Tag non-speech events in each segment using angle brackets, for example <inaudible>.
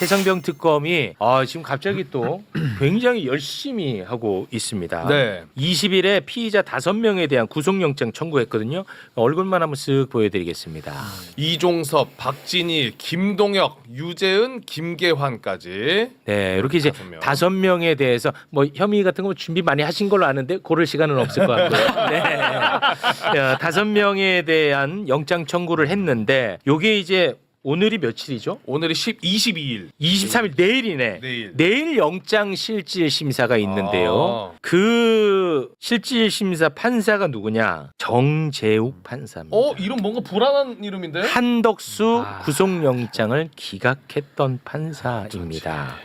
최상병 특검이 아, 지금 갑자기 또 <clears throat> 굉장히 열심히 하고 있습니다. 네. 20일에 피의자 5명에 대한 구속영장 청구했거든요. 얼굴만 한번 쓱 보여드리겠습니다. 이종섭, 박진희, 김동혁, 유재은, 김계환까지. 네, 이렇게 이제 다섯 명. 다섯 명에 대해서 뭐 혐의 같은 거 준비 많이 하신 걸로 아는데 고를 시간은 없을 것 같고요. <laughs> 네, 야, 다섯 명에 대한 영장 청구를 했는데 요게 이제 오늘이 며칠이죠? 오늘이 10, 22일. 23일 내일이네. 내일. 영장 실질 심사가 있는데요. 아. 그 실질 심사 판사가 누구냐? 정재욱 판사입니다. 어, 이름 뭔가 불안한 이름인데? 한덕수 아. 구속영장을 기각했던 판사입니다.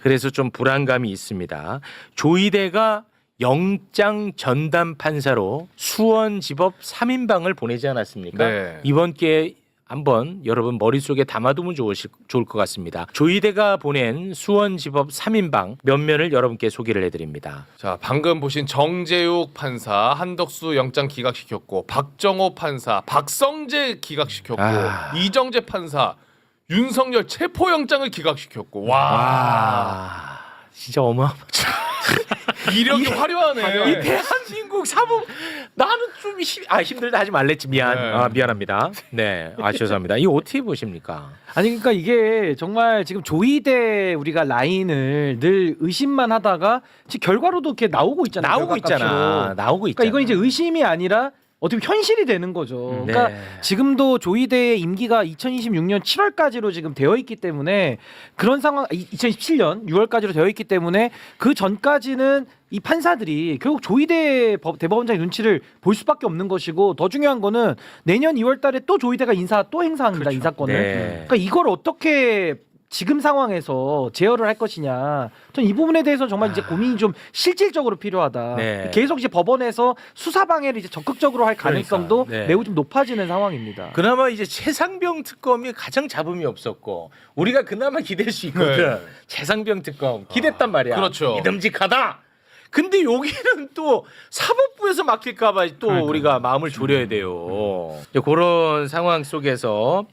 그래서 좀 불안감이 있습니다. 조이대가 영장 전담 판사로 수원지법 3인방을 보내지 않았습니까? 네. 이번 기회에 한번 여러분 머릿속에 담아두면 좋으실, 좋을 것 같습니다. 조이대가 보낸 수원지법 3인방 면면을 여러분께 소개를 해드립니다. 자, 방금 보신 정재욱 판사 한덕수 영장 기각시켰고 박정호 판사 박성재 기각시켰고 아. 이정재 판사 윤석열 체포 영장을 기각시켰고 와, 와, 진짜 어마어마하죠. <laughs> 이력이 화려하네. 이 대한민국 사법 나는 좀 힘, 아, 힘들다 하지 말랬지 미안 네. 아, 미안합니다 네 아 죄송합니다 이거 어떻게 보십니까 아니 그러니까 이게 정말 지금 조이대 우리가 라인을 늘 의심만 하다가 지금 결과로도 이렇게 나오고 있잖아요. 나오고 있잖아 결과값으로. 나오고 그러니까 있잖아 이건 이제 의심이 아니라 어떻게 보면 현실이 되는 거죠. 그러니까 네. 지금도 조이대의 임기가 2026년 7월까지로 지금 되어 있기 때문에 그런 상황 2017년 6월까지로 되어 있기 때문에 그 전까지는 이 판사들이 결국 조이대 법- 대법원장의 눈치를 볼 수밖에 없는 것이고 더 중요한 거는 내년 2월달에 또 조이대가 인사 또 행사합니다 이 사건을. 네. 그러니까 이걸 어떻게 지금 상황에서 제어를 할 것이냐. 전 이 부분에 대해서 정말 이제 고민이 좀 실질적으로 필요하다. 아. 네. 계속 이제 법원에서 수사 방해를 이제 적극적으로 할 가능성도 그러니까, 네. 매우 좀 높아지는 상황입니다. 그나마 이제 최상병 특검이 가장 잡음이 없었고 우리가 그나마 기댈 수 있거든 네. 최상병 특검 기댔단 말이야 그렇죠. 믿음직하다 근데 여기는 또 사법부에서 막힐까봐 또 그러니까요. 우리가 마음을 졸여야 돼요. 이제 그런 상황 속에서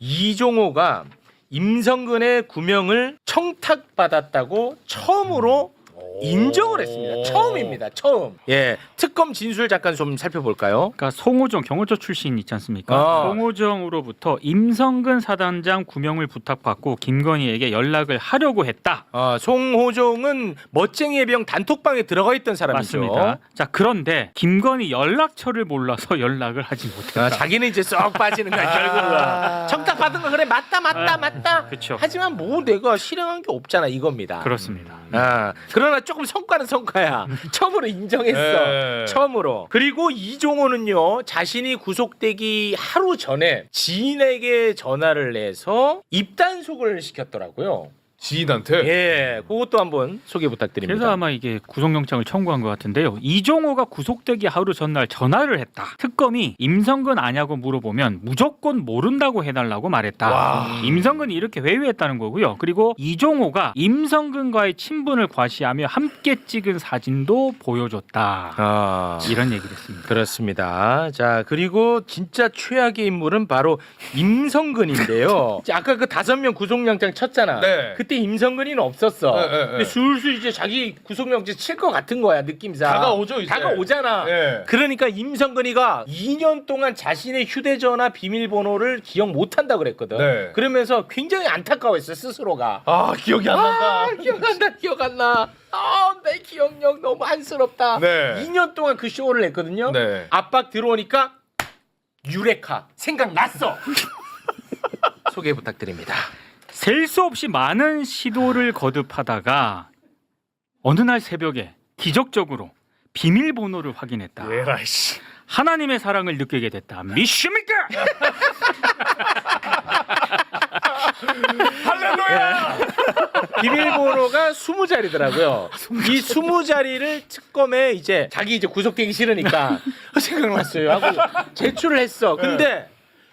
이종호가 임성근의 구명을 청탁받았다고 처음으로 인정을 했습니다. 처음입니다. 처음. 예, 특검 진술 잠깐 좀 살펴볼까요? 그러니까 송호정 경호처 출신 있지 않습니까? 아. 송호정으로부터 임성근 사단장 구명을 부탁받고 김건희에게 연락을 하려고 했다. 아, 송호종은 멋쟁이의 병 단톡방에 들어가 있던 사람이죠. 맞습니다. 자 그런데 김건희 연락처를 몰라서 <laughs> 연락을 하지 못했다. 아, 자기는 이제 쏙 빠지는 거야 결국은 청탁 받은 거 그래 맞다 맞다 아, 맞다. 그쵸. 하지만 뭐 내가 실행한 게 없잖아 이겁니다. 그렇습니다. 아, 그러나 조금 성과는 성과야. <laughs> 처음으로 인정했어. 네. 처음으로. 그리고 이종호는요, 자신이 구속되기 하루 전에 지인에게 전화를 내서 입단속을 시켰더라고요. 지인한테 예, 그것도 한번 소개 부탁드립니다. 그래서 아마 이게 구속영장을 청구한 것 같은데요. 이종호가 구속되기 하루 전날 전화를 했다. 특검이 임성근 아냐고 물어보면 무조건 모른다고 해달라고 말했다. 와. 임성근이 이렇게 회유했다는 거고요. 그리고 이종호가 임성근과의 친분을 과시하며 함께 찍은 사진도 보여줬다. 아, 이런 얘기를 했습니다. 그렇습니다. 자, 그리고 진짜 최악의 인물은 바로 임성근인데요. 자, <laughs> 아까 그 다섯 명 구속영장 쳤잖아. 네. 그때 임성근이는 없었어. 네, 네, 네. 근데 슬슬 이제 자기 구속영장 칠 것 같은 거야 느낌상. 다가오죠, 이제. 다가오잖아. 예. 그러니까 임성근이가 2년 동안 자신의 휴대전화 비밀번호를 기억 못한다 그랬거든. 네. 그러면서 굉장히 안타까워했어 스스로가. 아 기억이 안 난다. 아, 기억 안 나, 기억 안 나. 아, 내 기억력 너무 한스럽다. 네. 2년 동안 그 쇼를 했거든요. 네. 압박 들어오니까 유레카 생각났어. <laughs> 소개 부탁드립니다. 셀 수 없이 많은 시도를 거듭하다가 어느 날 새벽에 기적적으로 비밀번호를 확인했다. 예라 씨. 하나님의 사랑을 느끼게 됐다. 믿습니까? <laughs> 할렐루야. 비밀번호가 20자리더라고요. 이 20자리를 특검에 이제 자기 이제 구속되기 싫으니까 <laughs> 어, 생각났어요 하고 제출을 했어. 근데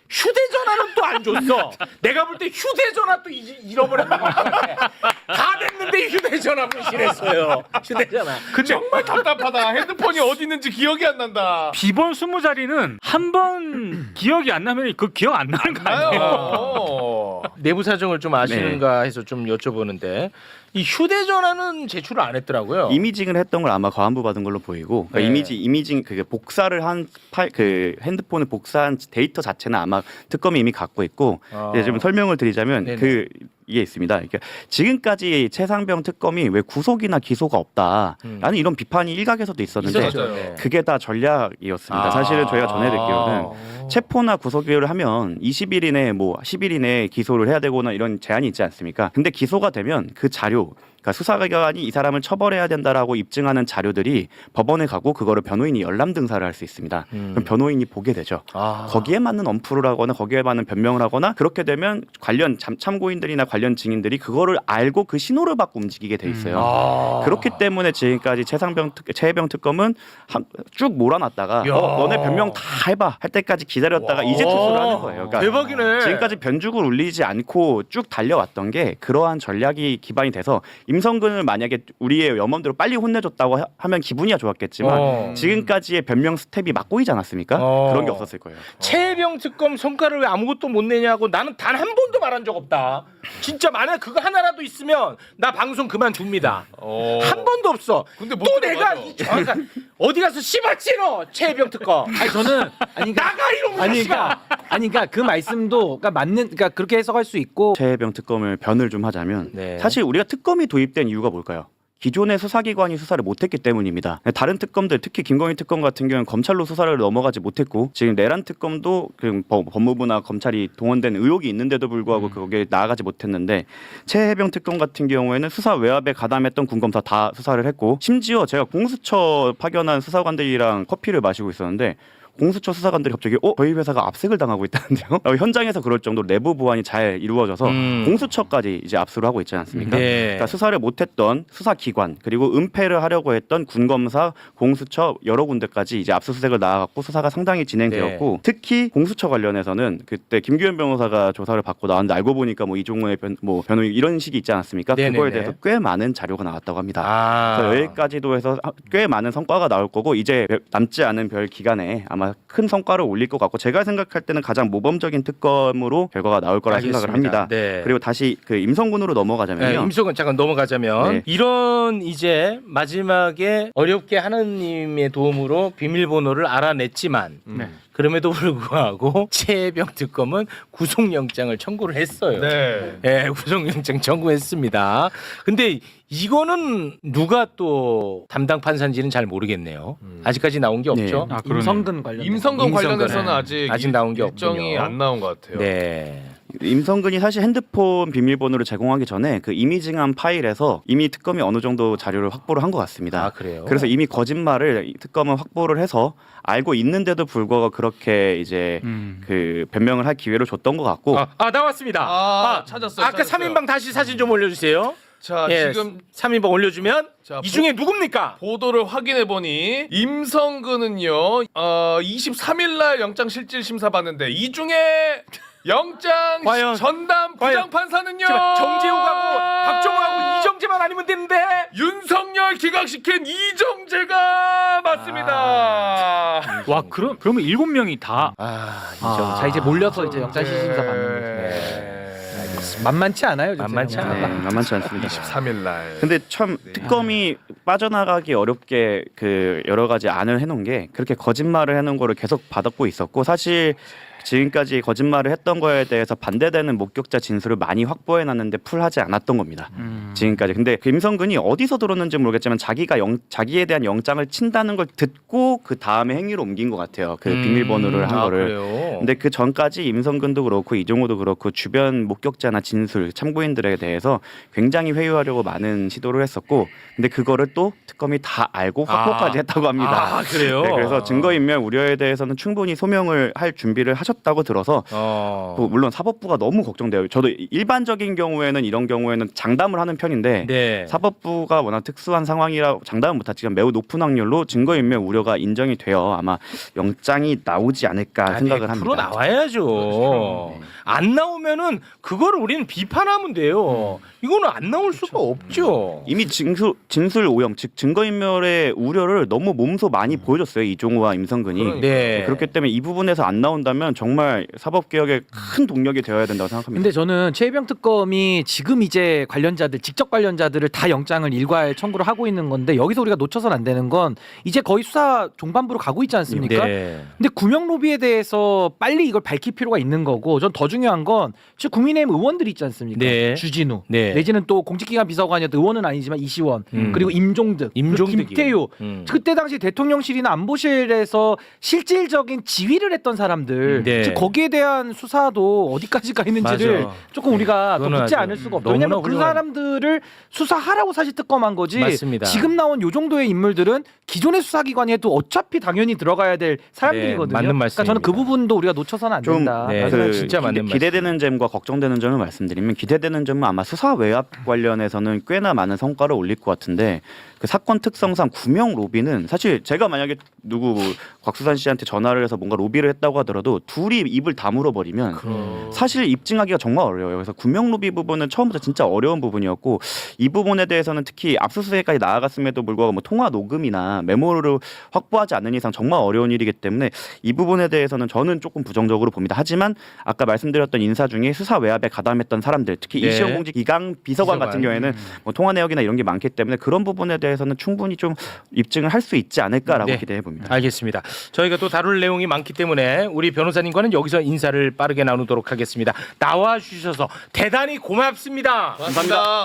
휴대전화는 또 안 줬어. 내가 볼 때 휴대전화 또 잊- 잃어버린 거 같아. 다 됐는데 휴대전화 분실했어요. 휴대전화. 정말 답답하다. 핸드폰이 어디 있는지 기억이 안 난다. 비번 20자리는 한 번 기억이 안 나면 그 기억 안 나는 거 아니에요? 아요. 내부 사정을 좀 아시는가 해서 좀 여쭤보는데 이 휴대전화는 제출을 안 했더라고요. 이미징을 했던 걸 아마 과안부 받은 걸로 보이고 그러니까 네. 이미지 이미징 그게 복사를 한 그 핸드폰을 복사한 데이터 자체는 아마 특검이 이미 갖고 있고 아. 이제 좀 설명을 드리자면 네네. 그 이게 있습니다. 그러니까 지금까지 최상병 특검이 왜 구속이나 기소가 없다라는 음. 이런 비판이 일각에서도 있었는데 있었죠. 네. 그게 다 전략이었습니다. 아. 사실은 저희가 전해드리기로는 체포나 구속유예를 하면 20일 이내 뭐 10일 이내에 기소를 해야 되거나 이런 제한이 있지 않습니까? 근데 기소가 되면 그 자료 그러니까 수사기관이 이 사람을 처벌해야 된다라고 입증하는 자료들이 법원에 가고 그거를 변호인이 열람 등사를 할 수 있습니다. 음. 그럼 변호인이 보게 되죠. 아. 거기에 맞는 엄프를 하거나 거기에 맞는 변명을 하거나 그렇게 되면 관련 참, 참고인들이나 관련 증인들이 그거를 알고 그 신호를 받고 움직이게 돼 있어요. 아. 그렇기 때문에 지금까지 최상병 특, 최해병 특검은 한, 쭉 몰아놨다가 야. 어, 너네 변명 다 해봐 할 때까지 기다렸다가 이제 특수를 하는 거예요. 그러니까 대박이네. 지금까지 변죽을 울리지 않고 쭉 달려왔던 게 그러한 전략이 기반이 돼서 임 성근을 만약에 우리의 염원대로 빨리 혼내줬다고 하- 하면 기분이야 좋았겠지만 어. 지금까지의 변명 스텝이 막 꼬이지 않았습니까? 어. 그런 게 없었을 거예요. 최병 특검 성과를 왜 아무것도 못 내냐고 나는 단 한 번도 말한 적 없다. 진짜 만약 그거 하나라도 있으면 나 방송 그만 둡니다. 어. 한 번도 없어. 근데 못또 내가 들어가죠. 이 정확한 어디 가서 씨발찌노 최병 특검. 아니 저는 아니 그러니까 나가 이놈 아니 자식아. 그러니까 아니 그러니까 그 말씀도 그러니까 맞는 그러니까 그렇게 해석할 수 있고 최해병 특검을 변을 좀 하자면 네. 사실 우리가 특검이 도입 된 이유가 뭘까요? 기존의 수사기관이 수사를 못했기 때문입니다. 다른 특검들, 특히 김건희 특검 같은 경우는 검찰로 수사를 넘어가지 못했고 지금 내란 특검도 그 법- 법무부나 검찰이 동원된 의혹이 있는데도 불구하고 거기에 나아가지 못했는데 최해병 특검 같은 경우에는 수사 외압에 가담했던 군검사 다 수사를 했고 심지어 제가 공수처 파견한 수사관들이랑 커피를 마시고 있었는데 공수처 수사관들이 갑자기 어 저희 회사가 압색을 당하고 있다는데요. <laughs> 어, 현장에서 그럴 정도로 내부 보안이 잘 이루어져서 음. 공수처까지 이제 압수를 하고 있지 않습니까? 네. 그러니까 수사를 못했던 수사기관 그리고 은폐를 하려고 했던 군검사, 공수처 여러 군데까지 이제 압수수색을 나아갔고 수사가 상당히 진행되었고 네. 특히 공수처 관련해서는 그때 김규현 변호사가 조사를 받고 나왔는데 알고 보니까 뭐 이종호의 변, 뭐 변호인 이런 식이 있지 않았습니까? 네네네. 그거에 대해서 꽤 많은 자료가 나왔다고 합니다. 아. 그래서 여기까지도 해서 꽤 많은 성과가 나올 거고 이제 남지 않은 별 기간에 아마 큰 성과를 올릴 것 같고 제가 생각할 때는 가장 모범적인 특검으로 결과가 나올 거라 생각을 알겠습니다. 합니다. 네. 그리고 다시 그 임성군으로 넘어가자면요. 네, 임성근 잠깐 넘어가자면 네. 이런 이제 마지막에 어렵게 하나님의 도움으로 비밀번호를 알아냈지만 네. 그럼에도 불구하고 <laughs> 최병 특검은 구속영장을 청구를 했어요. 네. 예, 구속영장 청구했습니다. 근데 이거는 누가 또 담당 판사인지는 잘 모르겠네요. 음. 아직까지 나온 게 네. 없죠. 아. 임성근 관련 임성근 임성근. 관련해서는 네. 아직 아직 나온 게 일정이 없군요. 안 나온 것 같아요. 네. 임성근이 사실 핸드폰 비밀번호를 제공하기 전에 그 이미징한 파일에서 이미 특검이 어느 정도 자료를 확보를 한 것 같습니다. 아 그래요. 그래서 이미 거짓말을 이 특검은 확보를 해서 알고 있는데도 불구하고 그렇게 이제 음. 그 변명을 할 기회를 줬던 것 같고 아, 아, 나왔습니다. 아, 찾았어요, 아까 찾았어요. 3인방 다시 사진 좀 올려주세요. 자 예, 지금 3인방 올려주면 자, 이 중에 누굽니까? 보도를 확인해 보니 임성근은요 어, 23일 날 영장 실질 심사 받는데 이 중에 영장 과연? 전담 과연? 부장 판사는요 제발 정재호하고 박정호하고 이정재만 아니면 되는데 윤석열 기각시킨 이정재가 맞습니다. 와 그럼 그러면 일곱 명이 다 아, 아, 자 이제 몰려서 이제 영장 시심사 받는 거죠. 네. 만만치 않아요. 만만치 네, 않아요. 만만치 않습니다. 23일 날. 근데 참 특검이 빠져나가기 어렵게 그 여러 가지 안을 해놓은 게 그렇게 거짓말을 해놓은 거를 계속 받았고 있었고 사실 지금까지 거짓말을 했던 거에 대해서 반대되는 목격자 진술을 많이 확보해 놨는데 풀하지 않았던 겁니다. 음. 지금까지. 근데 그 임성근이 어디서 들었는지 모르겠지만 자기가 영, 자기에 대한 영장을 친다는 걸 듣고 그 다음에 행위로 옮긴 것 같아요. 그 비밀번호를 한 아, 거를. 그래요? 근데 그 전까지 임성근도 그렇고 이종호도 그렇고 주변 목격자나 진술 참고인들에 대해서 굉장히 회유하려고 많은 시도를 했었고 근데 그거를 또 특검이 다 알고 확보까지 아. 했다고 합니다. 아, 그래요? 네, 그래서 증거인멸 우려에 대해서는 충분히 소명을 할 준비를 하셨다고 들어서 어. 뭐 물론 사법부가 너무 걱정돼요. 저도 일반적인 경우에는 이런 경우에는 장담을 하는 편 인데 네. 사법부가 워낙 특수한 상황이라 장담은 못하지만 매우 높은 확률로 증거인멸 우려가 인정이 되어 아마 영장이 나오지 않을까 생각을 100% 합니다. 나와야죠. 그렇죠. 안 나오면은 그거를 우리는 비판하면 돼요. 음. 이거는 안 나올 수가 없죠. 이미 진술 진술 오염 즉 증거인멸의 우려를 너무 몸소 많이 보여줬어요 이종호와 임성근이. 네. 그렇기 때문에 이 부분에서 안 나온다면 정말 사법 개혁의 큰 동력이 되어야 된다고 생각합니다. 근데 저는 최혜병 특검이 지금 이제 관련자들 직접 관련자들을 다 영장을 일괄 청구를 하고 있는 건데 여기서 우리가 놓쳐서는 안 되는 건 이제 거의 수사 종반부로 가고 있지 않습니까? 네. 근데 구명 로비에 대해서 빨리 이걸 밝힐 필요가 있는 거고 전 더 중요한 건 지금 국민의힘 의원들이 있지 않습니까? 네. 주진우 네. 내지는 또 공직기관 비서관이었던 의원은 아니지만 이시원 음. 그리고 임종득 그리고 임종득이요. 김태효 음. 그때 당시 대통령실이나 안보실에서 실질적인 지휘를 했던 사람들 네. 즉 거기에 대한 수사도 어디까지 가 있는지를 맞아. 조금 우리가 또 그거는 묻지 않을 수가 없다. 너무나 왜냐하면 그 훌륭한- 사람들을 수사하라고 사실 특검한 거지. 맞습니다. 지금 나온 요 정도의 인물들은 기존의 수사기관에도 어차피 당연히 들어가야 될 사람들이거든요. 네, 맞는 그러니까 저는 그. 부분도 우리가 놓쳐서는 안 좀 된다. 네. 그 진짜 맞는 기대, 기대되는 점과 걱정되는 점을 말씀드리면 기대되는 점은 아마 수사 외압 관련해서는 꽤나 많은 성과를 올릴 것 같은데 그 사건 특성상 구명 로비는 사실 제가 만약에 누구 뭐 곽수산 씨한테 전화를 해서 뭔가 로비를 했다고 하더라도 둘이 입을 다물어 버리면 사실 입증하기가 정말 어려워요. 그래서 구명 로비 부분은 처음부터 진짜 어려운 부분이었고 이 부분에 대해서는 특히 압수수색까지 나아갔음에도 불구하고 뭐 통화 녹음이나 메모를 확보하지 않는 이상 정말 어려운 일이기 때문에 이 부분에 대해서는 저는 조금 부정적으로 봅니다. 하지만 아까 말씀드렸던 인사 중에 수사 외압에 가담했던 사람들, 특히 네. 이시영 공직 이강 비서관, 비서관. 같은 경우에는 뭐 통화 내역이나 이런 게 많기 때문에 그런 부분에 대해서는 충분히 좀 입증을 할 수 있지 않을까라고 네. 기대해 봅니다. 알겠습니다. 저희가 또 다룰 내용이 많기 때문에 우리 변호사님과는 여기서 인사를 빠르게 나누도록 하겠습니다. 나와 주셔서 대단히 고맙습니다. 고맙습니다.